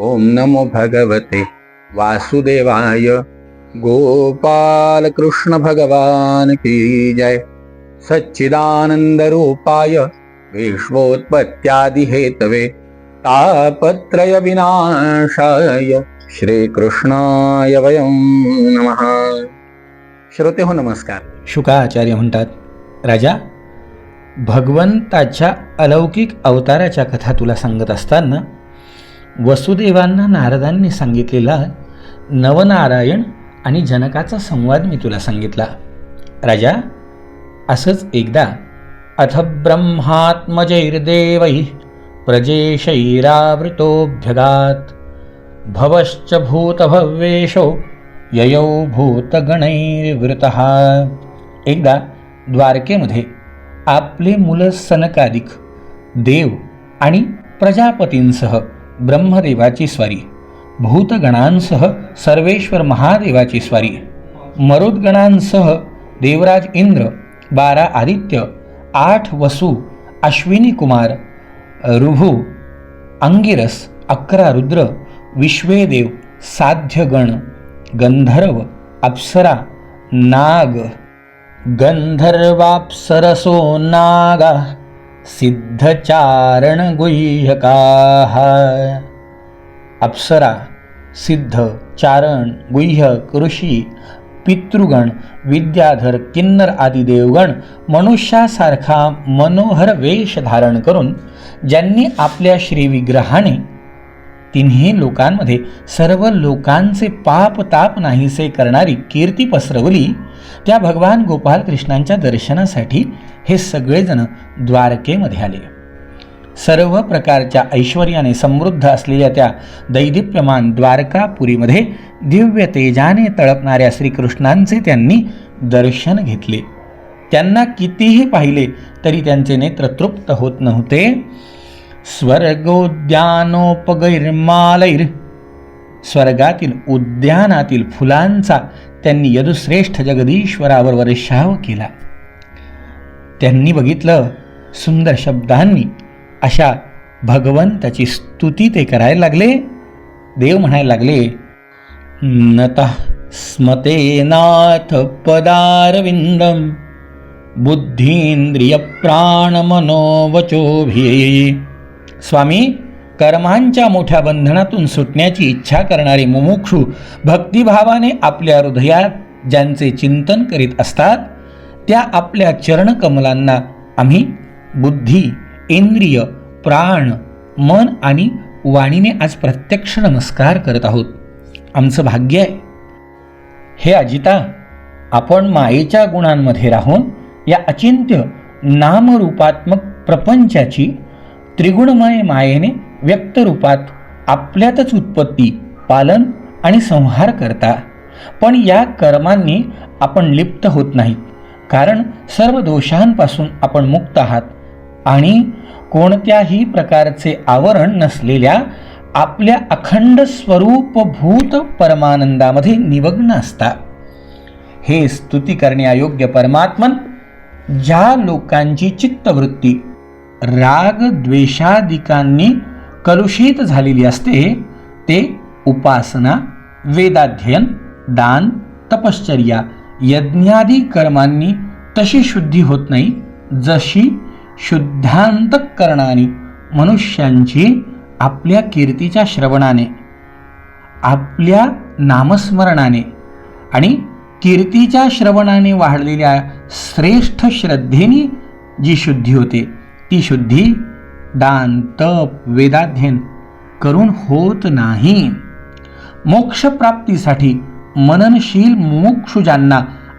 ओम नमो भगवते वासुदेवाय। गोपाल कृष्ण भगवान की जय। सच्चिदानंद रूपाय विश्वोत्पत्त्यादि हेतवे तापत्रय विनाशाय श्रीकृष्णाय वयं नमः। श्रोते हो नमस्कार। शुकाचार्य म्हणतात राजा भगवंताच्या अलौकिक अवताराच्या कथा तुला सांगत असताना वसुदेवांना नारदांनी सांगितलेला नवनारायण आणि जनकाचा संवाद मी तुला सांगितला. राजा असंच एकदा अथ ब्रह्मात्मजैर्देवै प्रजेशैरावृतोऽभ्यगात् भवश्च भूतभव्येशो ययौ भूतगणैर्वृतः। एकदा द्वारकेमध्ये आपले मुलं सनकादिक देव आणि प्रजापतींसह ब्रह्मदेवाची स्वारी. भूतगणांसह सर्वेश्वर महादेवाची स्वारी. मरुद्गणांसह देवराज इंद्र बारा आदित्य आठ वसु अश्विनी कुमार ऋभू अंगिरस अकरा रुद्र विश्वेदेव साध्यगण गंधर्व अप्सरा नाग. गंधर्वाप्सरसो नागा. सिद्धचारणगुह्यकाः। अप्सरा सिद्ध चारण गुह्यक ऋषी पितृगण विद्याधर किन्नर आदी देवगण मनुष्यासारखा मनोहर वेश धारण करून ज्यांनी आपल्या श्रीविग्रहाने तिन्ही लोकांमध्ये सर्व लोकांचे पाप ताप नाहीसे करणारी कीर्ती पसरवली. त्या भगवान गोपाल कृष्णांच्या दर्शनासाठी हे सगळेजण द्वारकेमध्ये आले. सर्व प्रकारच्या ऐश्वर्याने समृद्ध असलेल्या त्या दैदिप्यमान द्वारकापुरीमध्ये दिव्य तेजाने तळपणाऱ्या श्रीकृष्णांचे त्यांनी दर्शन घेतले. त्यांना कितीही पाहिले तरी त्यांचे नेत्र तृप्त होत नव्हते. स्वर्गोद्यानोपगैर्मालैर. स्वर्गातील उद्यानातील फुलांचा त्यांनी यदुश्रेष्ठ जगदीश्वरावर वर्षाव केला. त्यांनी बघितलं सुंदर शब्दांनी अशा भगवंताची स्तुती ते करायला लागले. देव म्हणायला लागले नत स्मतेनाथ पदारविंदम. बुद्धींद्रिय प्राणमनोवचोभिये स्वामी कर्मांच्या मोठ्या बंधनातून सुटण्याची इच्छा करणारे मुमुक्षू भक्तिभावाने आपल्या हृदयात ज्यांचे चिंतन करीत असतात त्या आपल्या चरणकमलांना आम्ही बुद्धी इंद्रिय प्राण मन आणि वाणीने आज प्रत्यक्ष नमस्कार करत आहोत. आमचं भाग्य आहे. हे अजिता आपण मायेच्या गुणांमध्ये राहून या अचिंत्य नामरूपात्मक प्रपंचाची त्रिगुणमय मायेने व्यक्त रूपात आपल्यातच उत्पत्ती पालन आणि संहार करता. पण या कर्मांनी आपण लिप्त होत नाहीत कारण सर्व दोषांपासून आपण मुक्त आहात. आणि कोणत्याही प्रकारचे आवरण नसलेल्या आपल्या अखंड स्वरूपभूत परमानंदामध्ये निमग्न असता. हे स्तुती करण्यायोग्य परमात्मन ज्या लोकांची चित्तवृत्ती राग द्वेषादिकांनी कलुषित झालेली असते ते उपासना वेदाध्ययन दान तपश्चर्या यज्ञादी कर्मांनी तशी शुद्धी होत नाही जशी शुद्धांतकरणाने मनुष्यांची आपल्या कीर्तीच्या श्रवणाने आपल्या नामस्मरणाने आणि कीर्तीच्या श्रवणाने वाढलेल्या श्रेष्ठ श्रद्धेने जी शुद्धी होते. ती शुद्धी दान तप वेदाध्ययन करून होत नाही. मोक्षप्राप्तीसाठी मननशील मुमुक्षु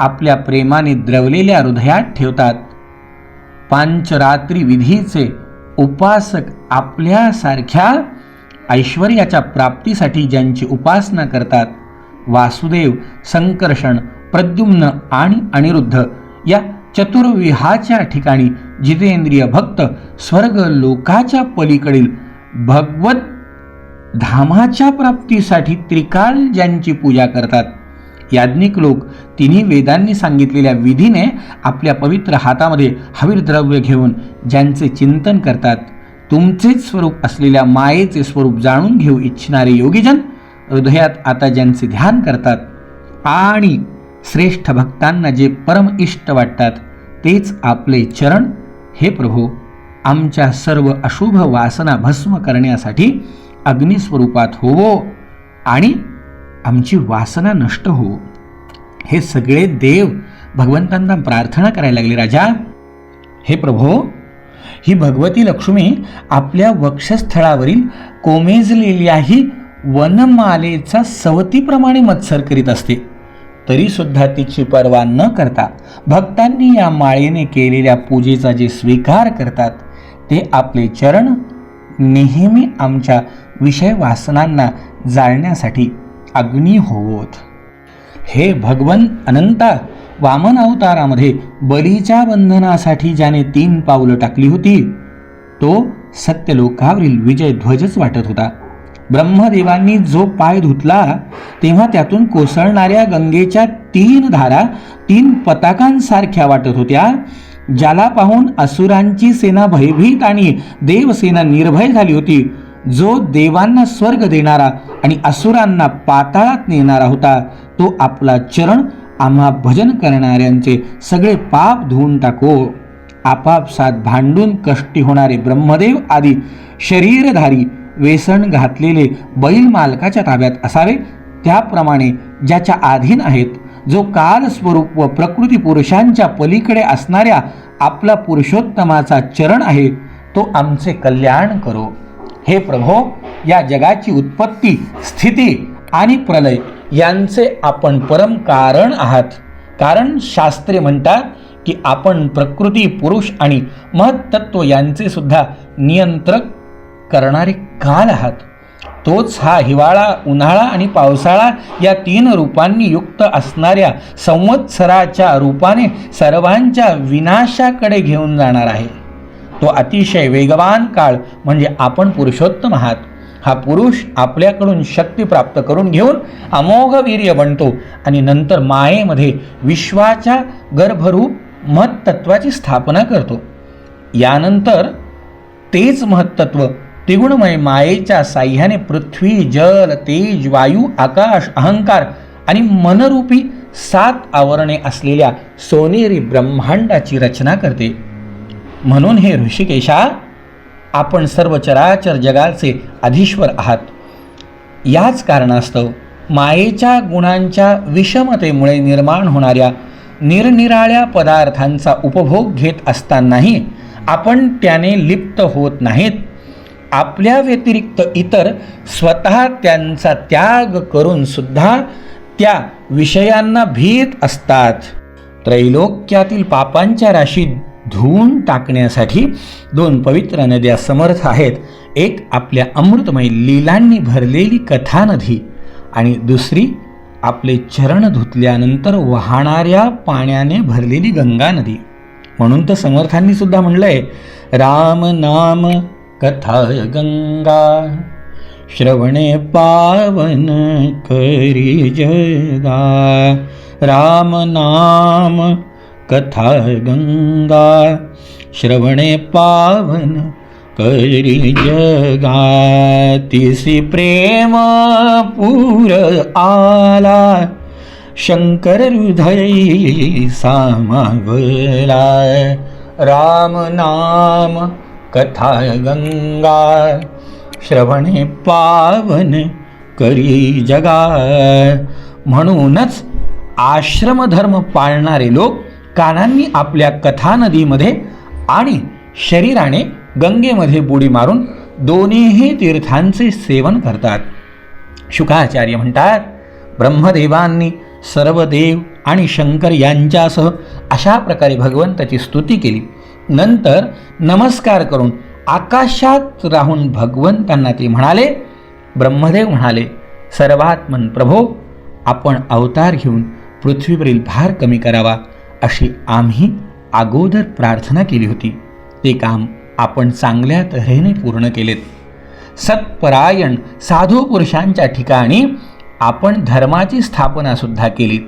आपल्या प्रेमाने द्रवलेल्या हृदयात ठेवतात. पांचरात्री विधीचे उपासक आपल्यासारख्या ऐश्वर्याच्या प्राप्तीसाठी ज्यांची उपासना करतात वासुदेव संकर्षण प्रद्युम्न आणि अनिरुद्ध या चतुर्विहाच्या ठिकाणी जितेंद्रिय भक्त स्वर्ग लोकाच्या पलीकडील भगवत धामाच्या प्राप्तीसाठी त्रिकाल ज्यांची पूजा करतात. याज्ञिक लोक तिन्ही वेदांनी सांगितलेल्या विधीने आपल्या पवित्र हातामध्ये हवीर द्रव्य घेऊन ज्यांचे चिंतन करतात तुमचेच स्वरूप असलेल्या मायेचे स्वरूप जाणून घेऊ इच्छिणारे योगीजन हृदयात आता ज्यांचे ध्यान करतात आणि श्रेष्ठ भक्तांना जे परम इष्ट वाटतात तेच आपले चरण. हे प्रभू आमच्या सर्व अशुभ वासना भस्म करण्यासाठी अग्निस्वरूपात होवो आणि आमची वासना नष्ट हो हे सगळे देव भगवंतांना प्रार्थना करायला लागले राजा. हे प्रभो ही भगवती लक्ष्मी आपल्या वक्षस्थळावरील कोमेजलेल्याही वनमालेचा सवतीप्रमाणे मत्सर करीत असते. तरी सुद्धा तिची पर्वा न करता भक्तांनी या माळेने केलेल्या पूजेचा जे स्वीकार करतात ते आपले चरण नेहमी आमच्या विषय वासनांना जाळण्यासाठी अग्नी होवोत. हे भगवन अनंता वामन अवतारामध्ये बलीच्या बंधनासाठी ज्याने तीन पावलं टाकली होती तो सत्यलोकावरील विजय ध्वजच वाटत होता. ब्रह्मदेवांनी जो पाय धुतला तेव्हा त्यातून कोसळणाऱ्या गंगेच्या तीन धारा तीन पताकांसारख्या वाटत होत्या ज्याला पाहून असुरांची सेना भयभीत आणि देवसेना निर्भय झाली होती जो देवांना स्वर्ग देणारा आणि असुरांना पाताळात नेणारा होता तो आपला चरण आम्हा भजन करणाऱ्यांचे सगळे पाप धुवून टाको. आपापसात भांडून कष्टी होणारे ब्रह्मदेव आदी शरीरधारी वेसण घातलेले बैल मालकाच्या ताब्यात असावे? त्याप्रमाणे ज्याच्या अधीन आहेत जो कालस्वरूप व प्रकृती पुरुषांच्या पलीकडे असणाऱ्या आपला पुरुषोत्तमाचा चरण आहे तो आमचे कल्याण करो. हे प्रभो या जगाची उत्पत्ती स्थिती आणि प्रलय यांचे आपण परम कारण आहात. कारण शास्त्रे म्हणतात की आपण प्रकृती पुरुष आणि महत्त्व यांचे सुद्धा नियंत्रक करणारे काल आहात. तोच हा हिवाळा उन्हाळा आणि पावसाळा या तीन रूपांनी युक्त असणाऱ्या संवत्सराच्या रूपाने सर्वांच्या विनाशाकडे घेऊन जाणार आहे. तो अतिशय वेगवान काळ म्हणजे आपण पुरुषोत्तम आहात. हा पुरुष आपल्याकडून शक्ती प्राप्त करून घेऊन अमोघ वीर्य बनतो आणि नंतर मायेमध्ये विश्वाच्या गर्भरूप महत्त्वाची स्थापना करतो. यानंतर तेच महत्त्व त्रिगुणमय मायेच्या साह्याने पृथ्वी जल तेज वायू आकाश अहंकार आणि मनरूपी सात आवरणे असलेल्या सोनेरी ब्रह्मांडाची रचना करते. म्हणून हे ऋषिकेशा आपण सर्व चराचर जगाचे अधीश्वर आहात. याच कारणास्तव मायेच्या गुणांच्या विषमतेमुळे निर्माण होणाऱ्या निरनिराळ्या पदार्थांचा उपभोग घेत असतानाही आपण त्याने लिप्त होत नाहीत. आपल्या व्यतिरिक्त इतर स्वतः त्यांचा त्याग करून सुद्धा त्या विषयांना भीत असतात. त्रैलोक्यातील पापांच्या राशीत धुवून टाकण्यासाठी दोन पवित्र नद्या समर्थ आहेत. एक आपल्या अमृतमय लीलांनी भरलेली कथा नदी आणि दुसरी आपले चरण धुतल्यानंतर वाहणाऱ्या पाण्याने भरलेली गंगा नदी. म्हणून तर समर्थांनी सुद्धा म्हणलंय राम नाम कथा गंगा श्रवणे पावन करी जगा राम नाम कथा गंगा श्रवणे पावन करी जगा तिसी प्रेम पूर आला शंकर हृदय सामावला। राम नाम कथा गंगा श्रवणे पावन करी जगा म्हणूनच आश्रमधर्म पाळणारे लोक कानांनी आपल्या कथा नदीमध्ये आणि शरीराने गंगेमध्ये बुडी मारून दोन्हीही तीर्थांचे सेवन करतात. शुकाचार्य म्हणतात ब्रह्मदेवांनी सर्व देव आणि शंकर यांच्यासह अशा प्रकारे भगवंताची स्तुती केली. नंतर नमस्कार करून आकाशात राहून भगवंतांना ते म्हणाले ब्रह्मदेव म्हणाले सर्वात्मन प्रभो आपण अवतार घेऊन पृथ्वीवरील भार कमी करावा अशी आम्ही अगोदर प्रार्थना केली होती. ते काम आपण चांगल्या तऱ्हेने पूर्ण केलेत. सत्परायण साधू पुरुषांच्या ठिकाणी आपण धर्माची स्थापना सुद्धा केली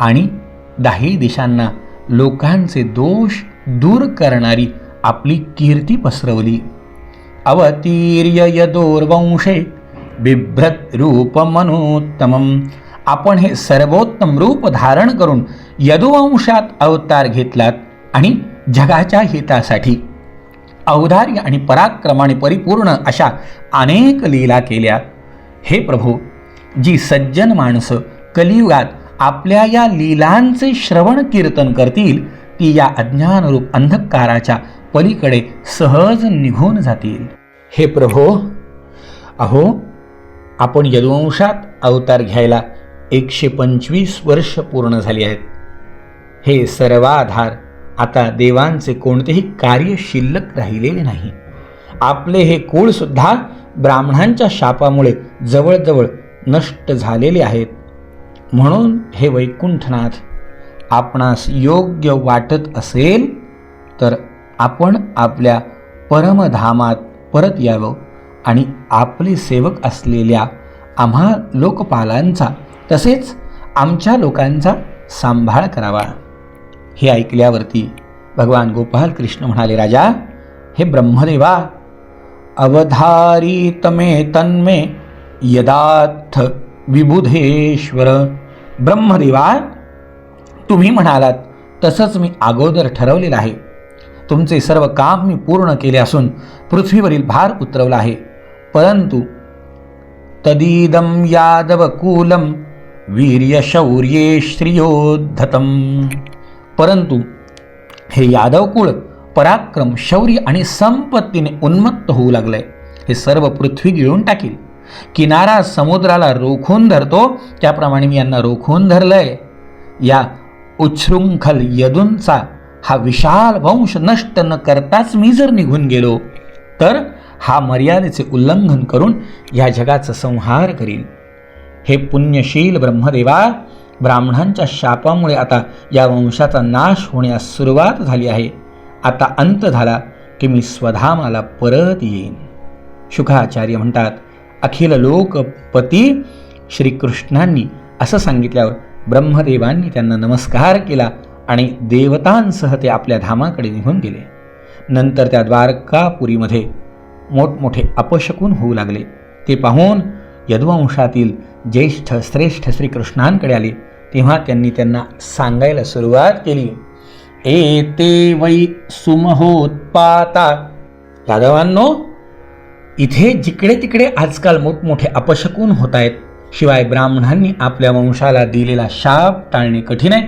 आणि दाही दिशांना लोकांचे दोष दूर करणारी आपली कीर्ती पसरवली. अवतीर्य यदोर्वंशे बिभ्रत रूप मनोत्तमम आपण हे सर्वोत्तम रूप धारण करून यदुवंशात अवतार घेतलात आणि जगाच्या हितासाठी औदार्य आणि पराक्रमाने परिपूर्ण अशा अनेक लीला केल्या. हे प्रभू जी सज्जन माणसं कलियुगात आपल्या या लीलांचे श्रवण कीर्तन करतील ती या अज्ञानरूप अंधकाराच्या पलीकडे सहज निघून जातील. हे प्रभो अहो आपण यदुवंशात अवतार घ्यायला एकशे पंचवीस वर्ष पूर्ण झाली आहेत. हे सर्वाधार आता देवांचे कोणतेही कार्य शिल्लक राहिलेले नाही. आपले हे कुळसुद्धा ब्राह्मणांच्या शापामुळे जवळजवळ नष्ट झालेले आहेत. म्हणून हे वैकुंठनाथ आपणास योग्य वाटत असेल तर आपण आपल्या परमधामात परत यावं. आणि आपले सेवक असलेल्या आम्हा लोकपालांचा तसेच आमच्या लोकांचा सांभाळ करावा. हे ऐकल्यावरती भगवान गोपाल कृष्ण म्हणाले राजा हे ब्रह्मदेवा अवधारी तमे तन्मे यदाथ विबुधेश्वर ब्रह्मदेवा तुम्ही म्हणालात तसंच मी अगोदर ठरवलेलं आहे. तुमचे सर्व काम मी पूर्ण केले असून पृथ्वीवरील भार उतरवला आहे. परंतु तदीदम यादवकूलम वीर्यशौर्ये श्रियोद्धतम. परंतु हे यादवकुळ पराक्रम शौर्य आणि संपत्तीने उन्मत्त होऊ लागलंय हे सर्व पृथ्वी गिळून टाकील. किनारा समुद्राला रोखून धरतो त्याप्रमाणे मी यांना रोखून धरलंय. या उच्छृंखल यदूंचा हा विशाल वंश नष्ट न करताच मी जर निघून गेलो तर हा मर्यादेचे उल्लंघन करून या जगाचा संहार करील हे पुण्यशील ब्रह्मदेवा ब्राह्मणांच्या शापामुळे आता या वंशाचा नाश होण्यास सुरुवात झाली आहे. आता अंत झाला की मी स्वधामाला परत येईन. शुकाचार्य म्हणतात अखिल लोकपती श्रीकृष्णांनी असं सांगितल्यावर ब्रह्मदेवांनी त्यांना नमस्कार केला आणि देवतांसह ते आपल्या धामाकडे निघून गेले. नंतर त्या द्वारकापुरीमध्ये मोठमोठे अपशकून होऊ लागले. ते पाहून यदुवंशातील ज्येष्ठ श्रेष्ठ श्रीकृष्णांकडे आले. तेव्हा त्यांनी त्यांना सांगायला सुरुवात केली. एते वै सुमहोत्पाता. यादवांनो इथे जिकडे तिकडे आजकाल मोठमोठे अपशकून होत आहेत. शिवाय ब्राह्मणांनी आपल्या वंशाला दिलेला शाप टाळणे कठीण आहे.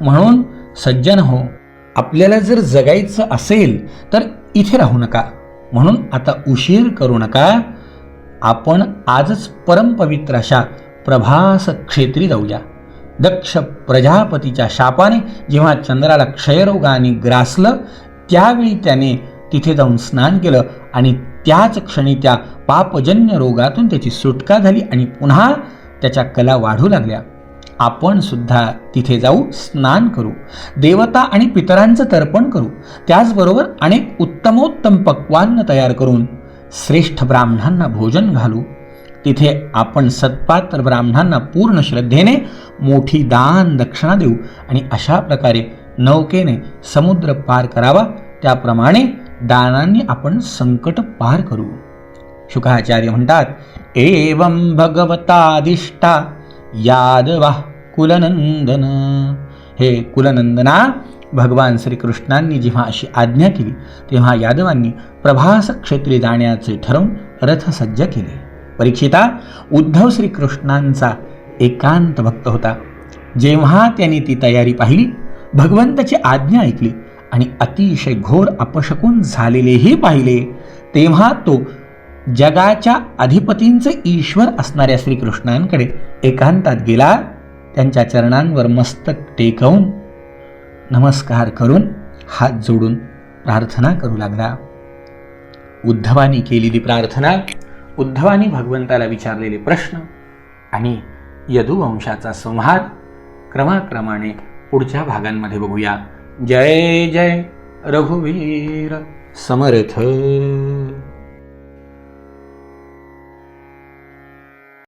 म्हणून सज्जन हो आपल्याला जर जगायचं असेल तर इथे राहू नका. म्हणून आता उशीर करू नका. आपण आजच परमपवित्र अशा प्रभास क्षेत्री जाऊया. दक्ष प्रजापतीच्या शापाने जेव्हा चंद्राला क्षयरोगाने ग्रासलं त्यावेळी त्याने तिथे जाऊन स्नान केलं आणि त्याच क्षणी त्या पापजन्य रोगातून त्याची सुटका झाली आणि पुन्हा त्याच्या कला वाढू लागल्या. आपण सुद्धा तिथे जाऊ स्नान करू देवता आणि पितरांचं तर्पण करू. त्याचबरोबर अनेक उत्तमोत्तम पक्वान्न तयार करून श्रेष्ठ ब्राह्मणांना भोजन घालू. तिथे आपण सत्पात्र ब्राह्मणांना पूर्ण श्रद्धेने मोठी दान दक्षिणा देऊ आणि अशा प्रकारे नौकेने समुद्र पार करावा. त्याप्रमाणे दानांनी आपण संकट पार करू. शुकाचार्य म्हणतात एवं भगवतादिष्टा यादवा कुलनंदन. हे कुलनंदना भगवान श्रीकृष्णांनी जेव्हा अशी आज्ञा केली तेव्हा यादवांनी प्रभास क्षेत्री जाण्याचे ठरवून रथ सज्ज केले. परीक्षिता उद्धव श्रीकृष्णांचा एकांत भक्त होता. जेव्हा त्यांनी ती तयारी पाहिली भगवंताची आज्ञा ऐकली आणि अतिशय घोर अपशकून झालेलेही पाहिले तेव्हा तो जगाच्या अधिपतींचे ईश्वर असणाऱ्या श्रीकृष्णांकडे एकांतात गेला त्यांच्या चरणांवर मस्तक टेकवून नमस्कार करून हात जोडून प्रार्थना करू लागला. उद्धवानी केलेली प्रार्थना उद्धवानी भगवंताला विचारलेले प्रश्न आणि यदुवंशाचा संहार क्रमाक्रमाने पुढच्या भागांमध्ये बघूया. जय जय रघुवीर समर्थ।